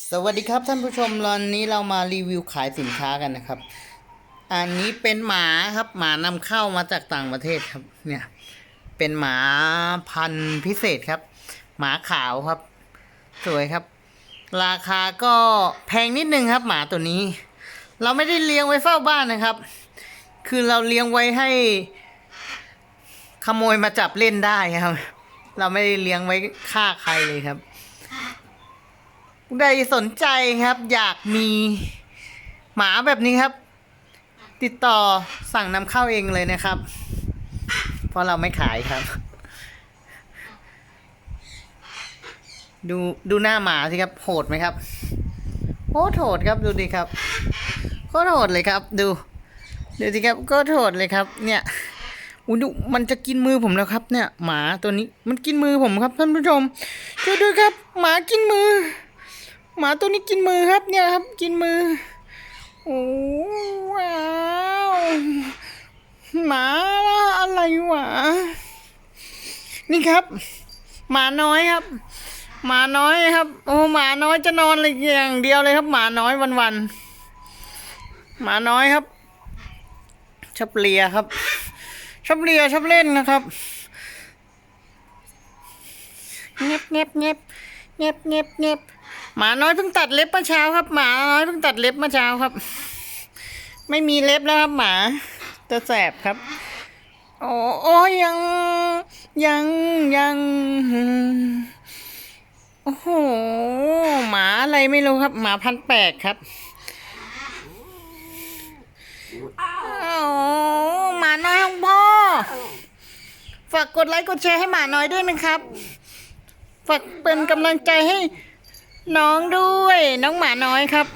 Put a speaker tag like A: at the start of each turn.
A: สวัสดีครับท่านผู้ชมวันนี้เรามารีวิวขายสินค้ากันนะครับ อันนี้เป็นหมาครับหมานำเข้ามาจากต่างประเทศครับเนี่ยเป็นหมาพันธุ์พิเศษครับ หมาขาวครับ สวยครับ ราคาก็แพงนิดนึงครับ หมาตัวนี้ เราไม่ได้เลี้ยงไว้เฝ้าบ้านนะครับ คือเราเลี้ยงไว้ให้ ขโมยมาจับเล่นได้ครับ เราไม่ได้เลี้ยงไว้ฆ่าใครเลยครับ ใดสนใจครับ อยากมีหมาแบบนี้ครับ ติดต่อสั่งนำเข้าเองเลยนะครับ เพราะเราไม่ขายครับ ดูดูหน้าหมาสิครับโหดไหมครับโคตรโหดครับดูดิครับโคตรโหดเลยครับ ดูดูสิครับก็โหดเลยครับ เนี่ยอุยดูมันจะกินมือผมแล้วครับ เนี่ย หมาตัวนี้มันกินมือผมครับท่านผู้ชมช่วยด้วยครับ หมากินมือ หมาตัวนี้กินมือครับเนี่ยครับกินมือโอ้ว้าวหมาอะไรวะนี่ครับ หมาน้อยครับ หมาน้อยครับ โอ้หมาน้อยจะนอนเลยอย่างเดียวเลยครับ หมาน้อยวันๆหมาน้อยครับชอบเลียครับชอบเลียชอบเล่นนะครับเงียบเงียบเงียบเงียบเงียบเงียบ หมาน้อยเพิ่งตัดเล็บเมื่อเช้าครับ หมาน้อยเพิ่งตัดเล็บเมื่อเช้าครับ ไม่มีเล็บแล้วครับหมาจะแสบครับ โอ้โอ้ยังยังยังโอ้โหหมาอะไรไม่รู้ครับ หมาพันแปลกครับโอ้หมาน้อยของพ่อ ฝากกดไลค์กดแชร์ให้หมาน้อยด้วยนะครับ ฝากเป็นกำลังใจให้ น้องด้วย น้องหมาน้อยครับ